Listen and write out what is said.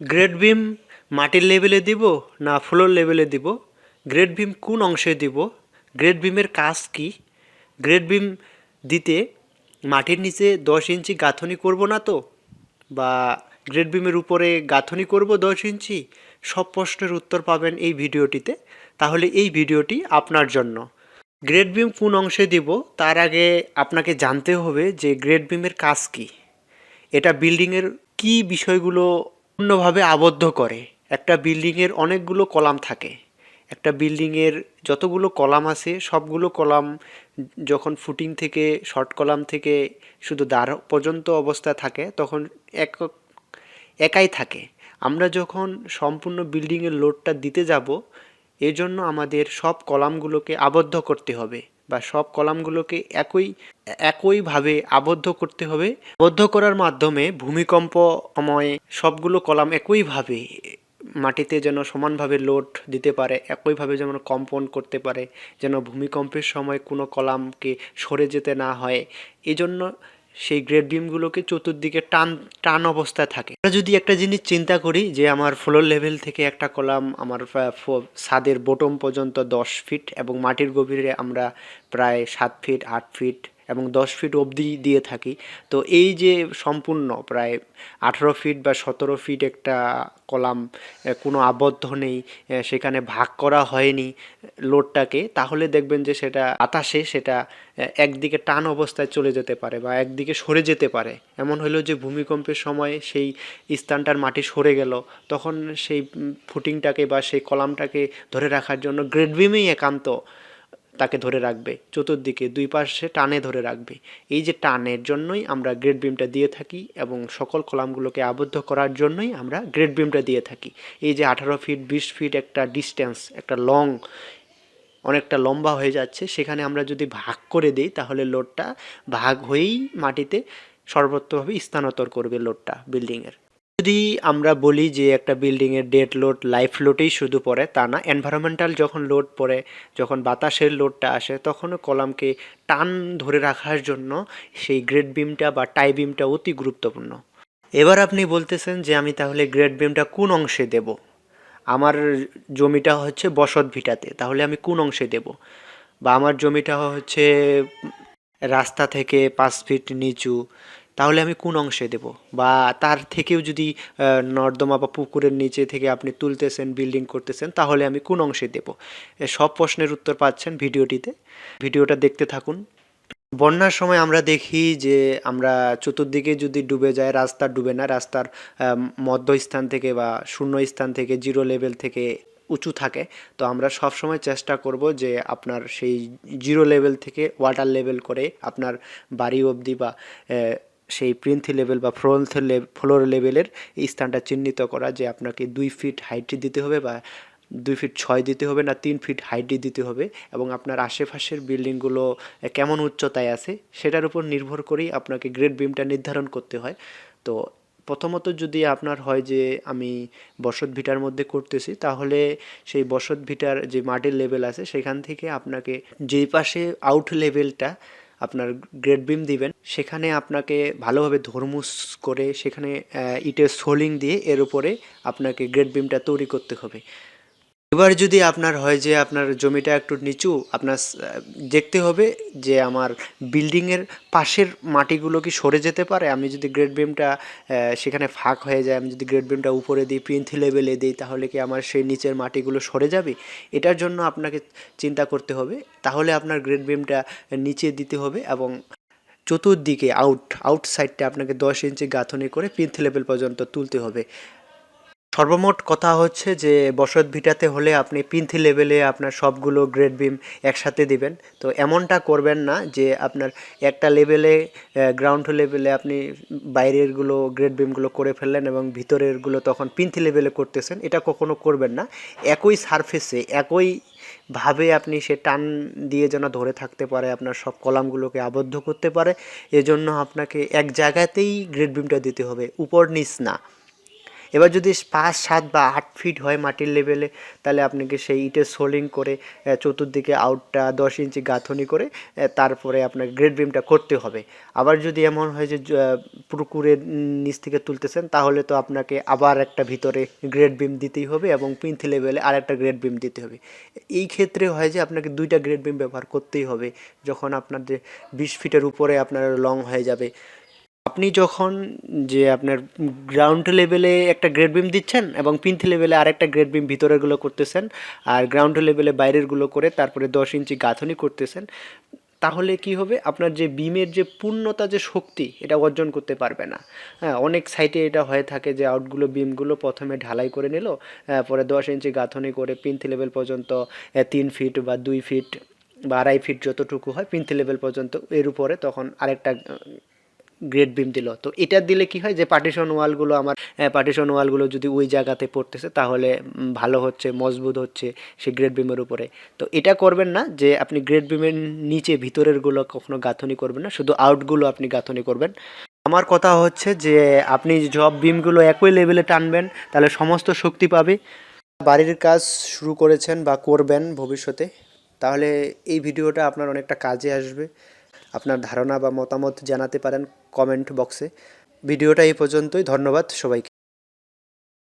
Grade beam মাটির লেভেলে দিব না ফ্লোর লেভেলে দিব? গ্রেড বিম কোন অংশে দিব? গ্রেড বিমের কাজ কি? গ্রেড বিম দিতে মাটির নিচে দশ ইঞ্চি গাঁথনি করব না তো? বা গ্রেড বিমের উপরে গাঁথনি করব দশ ইঞ্চি? সব প্রশ্নের উত্তর পাবেন এই ভিডিওটিতে। তাহলে এই ভিডিওটি আপনার জন্য। গ্রেড বিম কোন অংশে দিব? তার আগে আপনাকে জানতে হবে যে গ্রেড বিমের কাজ কী। এটা বিল্ডিংয়ের কি বিষয়গুলো অন্যভাবে আবদ্ধ করে। একটা বিল্ডিংয়ের অনেকগুলো কলাম থাকে। একটা বিল্ডিংয়ের যতগুলো কলাম আছে, সবগুলো কলাম যখন ফুটিং থেকে, শর্ট কলাম থেকে শুধু দাঁড় পর্যন্ত অবস্থা থাকে, তখন এক, একাই থাকে। আমরা যখন সম্পূর্ণ বিল্ডিংয়ের লোডটা দিতে যাব, এজন্য আমাদের সব কলামগুলোকে আবদ্ধ করতে হবে বা সব কলামগুলোকে একই একইভাবে আবদ্ধ করতে হবে। আবদ্ধ করার মাধ্যমে ভূমিকম্প সময়ে সবগুলো কলাম একইভাবে মাটিতে যেন সমানভাবে লোড দিতে পারে, একইভাবে যেন কম্পন করতে পারে, যেন ভূমিকম্পের সময় কোনো কলামকে সরে যেতে না হয়। এজন্য সেই গ্রেড বিমগুলোকে চতুর্দিকে টান টান অবস্থায় থাকে। আমরা যদি একটা জিনিস চিন্তা করি যে আমার ফ্লোর লেভেল থেকে একটা কলাম আমার ছাদের বটম পর্যন্ত দশ ফিট এবং মাটির গভীরে আমরা প্রায় সাত ফিট আট ফিট এবং দশ ফিট অবধি দিয়ে থাকি। তো এই যে সম্পূর্ণ প্রায় আঠেরো ফিট বা সতেরো ফিট একটা কলাম কোনো আবদ্ধ নেই সেখানে ভাগ করা হয়নি লোডটাকে, তাহলে দেখবেন যে সেটা বাতাসে সেটা একদিকে টান অবস্থায় চলে যেতে পারে বা একদিকে সরে যেতে পারে। এমন হলো যে ভূমিকম্পের সময় সেই স্থানটার মাটি সরে গেল, তখন সেই ফুটিংটাকে বা সেই কলামটাকে ধরে রাখার জন্য গ্রেড বিমেই একান্ত তাকে ধরে রাখবে। চতুর্দিকে দুই পাশে টানে ধরে রাখবে। এই যে টানের জন্যই আমরা গ্রেড বিমটা দিয়ে থাকি এবং সকল কলামগুলোকে আবদ্ধ করার জন্যই আমরা গ্রেড বিমটা দিয়ে থাকি। এই যে আঠারো ফিট, বিশ ফিট একটা ডিস্টেন্স, একটা লং, অনেকটা লম্বা হয়ে যাচ্ছে, সেখানে আমরা যদি ভাগ করে দিই, তাহলে লোডটা ভাগ হয়েই মাটিতে সর্বত্রভাবে স্থানান্তর করবে লোডটা, বিল্ডিংয়ের। যদি আমরা বলি যে একটা বিল্ডিংয়ের ডেড লোড লাইফ লোডেই শুধু পড়ে, তা না। এনভায়রনমেন্টাল যখন লোড পড়ে, যখন বাতাসের লোডটা আসে, তখনও কলামকে টান ধরে রাখার জন্য সেই গ্রেড বিমটা বা টাই বিমটা অতি গুরুত্বপূর্ণ। এবার আপনি বলতেছেন যে আমি তাহলে গ্রেড বিমটা কোন অংশে দেব? আমার জমিটা হচ্ছে বসত ভিটাতে, তাহলে আমি কোন অংশে দেব? বা আমার জমিটা হচ্ছে রাস্তা থেকে পাঁচ ফিট নিচু তাহলে আমি কোন অংশে দেব? বা তার থেকেও যদি নর্দমা বা পুকুরের নিচে থেকে আপনি তুলতেছেন বিল্ডিং করতেছেন, তাহলে আমি কোন অংশে দেব? সব প্রশ্নের উত্তর পাচ্ছেন ভিডিওটিতে। ভিডিওটা দেখতে থাকুন। বন্যার সময় আমরা দেখি যে আমরা চতুর্দিকে যদি ডুবে যায়, রাস্তা ডুবে না, রাস্তার মধ্যস্থান থেকে বা শূন্য স্থান থেকে জিরো লেভেল থেকে উঁচু থাকে, তো আমরা সব সময় চেষ্টা করব যে আপনার সেই জিরো লেভেল থেকে ওয়াটার লেভেল করে আপনার বাড়ি অবধি বা সেই প্রিন্থি লেভেল বা ফ্লোর ফ্লোর লেভেলের এই স্থানটা চিহ্নিত করা যে আপনাকে দুই ফিট হাইট দিতে হবে বা দুই ফিট ছয় দিতে হবে না তিন ফিট হাইটই দিতে হবে এবং আপনার আশেপাশের বিল্ডিংগুলো কেমন উচ্চতায় আছে সেটার উপর নির্ভর করেই আপনাকে গ্রেড বিমটা নির্ধারণ করতে হয়। তো প্রথমত যদি আপনার হয় যে আমি বসত ভিটার মধ্যে করতেছি তাহলে সেই বসত ভিটার যে মাটির লেভেল আছে সেখান থেকে আপনাকে যেই পাশে আউট লেভেলটা আপনার গ্রেড বিম দিবেন। সেখানে আপনাকে ভালোভাবে ধর্মুস করে সেখানে ইটের সোলিং দিয়ে এর উপরে আপনাকে গ্রেড বিমটা তৈরি করতে হবে। এবার যদি আপনার হয় যে আপনার জমিটা একটু নিচু, আপনার দেখতে হবে যে আমার বিল্ডিংয়ের পাশের মাটিগুলো কি সরে যেতে পারে। আমি যদি গ্রেড বিমটা সেখানে ফাঁক হয়ে যায়, আমি যদি গ্রেড বিমটা উপরে দিই প্রিন্থি লেভেলে দিই, তাহলে কি আমার সেই নিচের মাটিগুলো সরে যাবে? এটার জন্য আপনাকে চিন্তা করতে হবে। তাহলে আপনার গ্রেড বিমটা নিচে দিতে হবে এবং চতুর্দিকে আউট আউট সাইডটা আপনাকে দশ ইঞ্চি গাঁথনি করে পিন্থ লেভেল পর্যন্ত তুলতে হবে। সর্বমোট কথা হচ্ছে যে বসত ভিটাতে হলে আপনি পিন্থি লেভেলে আপনার সবগুলো গ্রেড বিম একসাথে দিবেন। তো এমনটা করবেন না যে আপনার একটা লেভেলে গ্রাউন্ড লেভেলে আপনি বাইরেরগুলো গ্রেড বিমগুলো করে ফেললেন এবং ভিতরেরগুলো তখন পিন্থি লেভেলে করতেছেন, এটা কখনো করবেন না। একই সারফেসে একই ভাবে আপনি সে টান দিয়ে যেন ধরে থাকতে পারে, আপনার সব কলামগুলোকে আবদ্ধ করতে পারে, এজন্য আপনাকে এক জায়গাতেই গ্রেড বিমটা দিতে হবে উপর নিচ না। এবার যদি পাঁচ, সাত বা আট ফিট হয় মাটির লেভেলে তাহলে আপনাকে সেই ইটের সোলিং করে চতুর্দিকে আউটটা দশ ইঞ্চি গাঁথনি করে তারপরে আপনার গ্রেড বিমটা করতে হবে। আবার যদি এমন হয় যে পুকুরের নিচ থেকে তুলতেছেন, তাহলে তো আপনাকে আবার একটা ভিতরে গ্রেড বিম দিতেই হবে এবং পিন্থ লেভেলে আর একটা গ্রেড বিম দিতে হবে। এই ক্ষেত্রে হয় যে, আপনাকে দুইটা গ্রেড বিম ব্যবহার করতেই হবে। যখন আপনার যে বিশ ফিটের উপরে আপনার লং হয়ে যাবে আপনি যখন যে আপনার গ্রাউন্ড লেভেলে একটা গ্রেড বিম দিচ্ছেন এবং পিন্থ লেভেলে আরেকটা গ্রেড বিম ভিতরেরগুলো করতেছেন আর গ্রাউন্ড লেভেলে বাইরেরগুলো করে তারপরে দশ ইঞ্চি গাঁথনি করতেছেন, তাহলে কি হবে? আপনার যে বিমের যে পূর্ণতা যে শক্তি, এটা অর্জন করতে পারবে না। হ্যাঁ অনেক সাইটে এটা হয়ে থাকে যে আউটগুলো বিমগুলো প্রথমে ঢালাই করে নিল পরে দশ ইঞ্চি গাঁথনি করে পিন্থ লেভেল পর্যন্ত তিন ফিট বা দুই ফিট বা আড়াই ফিট যতটুকু হয় পিন্থ লেভেল পর্যন্ত এর উপরে তখন আরেকটা গ্রেড বিম দিল। তো এটা দিলে কি হয় যে পার্টিশন ওয়ালগুলো আমার পার্টিশন ওয়ালগুলো যদি ওই জায়গাতে পড়তেছে, তাহলে ভালো হচ্ছে, মজবুত হচ্ছে সেই গ্রেড বিমের উপরে। তো এটা করবেন না যে, আপনি গ্রেড বিমের নিচে ভিতরেরগুলো কখনো গাঁথনি করবেন না, শুধু আউটগুলো আপনি গাঁথনি করবেন। আমার কথা হচ্ছে যে, আপনি সব বিমগুলো একই লেভেলে টানবেন, তাহলে সমস্ত শক্তি পাবে। বাড়ির কাজ শুরু করেছেন বা করবেন ভবিষ্যতে, তাহলে এই ভিডিওটা আপনার অনেকটা কাজে আসবে। আপনার ধারণা বা মতামত জানাতে পারেন। কমেন্ট বক্সে। ভিডিওটা এই পর্যন্তই ধন্যবাদ সবাইকে।